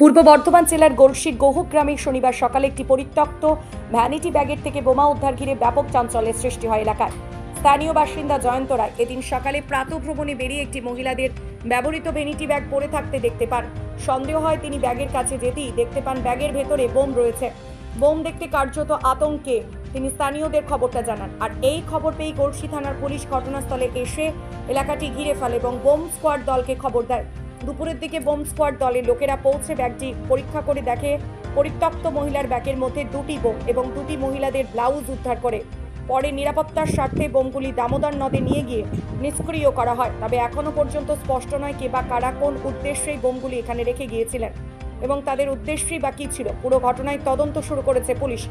পূর্ব বর্ধমান জেলার গোলসির গোহক গ্রামে শনিবার সকালে একটি পরিত্যক্ত ভ্যানিটি ব্যাগের থেকে বোমা উদ্ধার ঘিরে ব্যাপক চাঞ্চল্যের সৃষ্টি হয় এলাকায়। স্থানীয় বাসিন্দা জয়ন্ত রায় এদিন সকালে প্রাতভ্রমণে বেরিয়ে একটি মহিলাদের ব্যবহৃত ভ্যানিটি ব্যাগ পড়ে থাকতে দেখতে পান। সন্দেহ হয় তিনি ব্যাগের কাছে যেতেই দেখতে পান ব্যাগের ভেতরে বোম রয়েছে। বোম দেখতে কার্যত আতঙ্কে তিনি স্থানীয়দের খবরটা জানান। আর এই খবর পেয়ে গলসি থানার পুলিশ ঘটনাস্থলে এসে এলাকাটি ঘিরে ফেলে এবং বোম স্কোয়াড দলকে খবর দেয়। দুপুরের দিকে বোম স্কোয়াড দলের লোকেরা পৌঁছে ব্যাগটি পরীক্ষা করে দেখে। পরিত্যক্ত মহিলার ব্যাগের মধ্যে দুটি বোম এবং দুটি মহিলাদের ব্লাউজ উদ্ধার করে। পরে নিরাপত্তার স্বার্থে বোমগুলি দামোদর নদে নিয়ে গিয়ে নিষ্ক্রিয় করা হয়। তবে এখনও পর্যন্ত স্পষ্ট নয় কে বা কারা কোন উদ্দেশ্যেই বোমগুলি এখানে রেখে গিয়েছিলেন এবং তাদের উদ্দেশ্যই বা কী ছিল। পুরো ঘটনায় তদন্ত শুরু করেছে পুলিশ।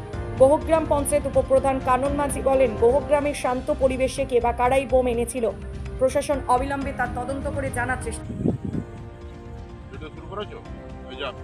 বহুগ্রাম পঞ্চায়েত উপপ্রধান কানন মাঝি বলেন বহুগ্রামের শান্ত পরিবেশে কে বা কারাই বোম এনেছিল। প্রশাসন অবিলম্বে তার তদন্ত করে জানার চেষ্টা ভিডিও শুরু করেছ? ওই যান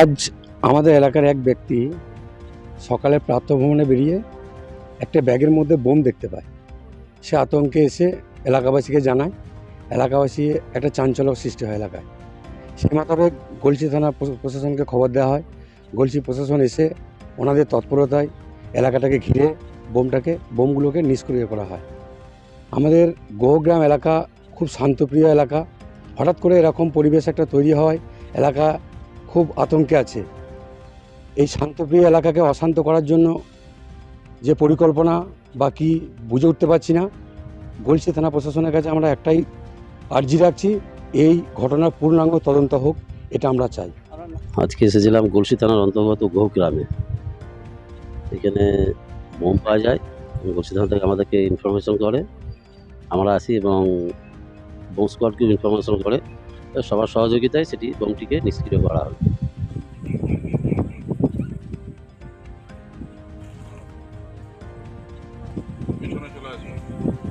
আজ আমাদের এলাকার এক ব্যক্তি সকালে প্রাতঃভ্রমণে বেরিয়ে একটা ব্যাগের মধ্যে বোম দেখতে পায়। সে আতঙ্কে এসে এলাকাবাসীকে জানায়, এলাকাবাসী একটা চাঞ্চল্য সৃষ্টি হয় এলাকায়। সে মোতাবেক গলসি থানা প্রশাসনকে খবর দেওয়া হয়। গলসি প্রশাসন এসে ওনাদের তৎপরতায় এলাকাটাকে ঘিরে বোমটাকে, বোমগুলোকে নিষ্ক্রিয় করা হয়। আমাদের গোহগ্রাম এলাকা খুব শান্তপ্রিয় এলাকা। হঠাৎ করে এরকম পরিবেশ একটা তৈরি হয়, এলাকা খুব আতঙ্কে আছে। এই শান্তপ্রিয় এলাকাকে অশান্ত করার জন্য যে পরিকল্পনা বা কি বুঝে উঠতে পারছি না। গলসি থানা প্রশাসনের কাছে আমরা একটাই আর্জি রাখছি, এই ঘটনার পূর্ণাঙ্গ তদন্ত হোক, এটা আমরা চাই। আজকে এসেছিলাম গলসি থানার অন্তর্গত গোহ গ্রামে। এখানে বোম পাওয়া যায়, গলসি থানা থেকে আমাদেরকে ইনফরমেশন করে। আমরা আসি এবং বোম স্কোয়াডকেও ইনফরমেশন করে। সবার সহযোগিতায় সেটি বোমটিকে নিষ্ক্রিয় করা হয় Barcelona de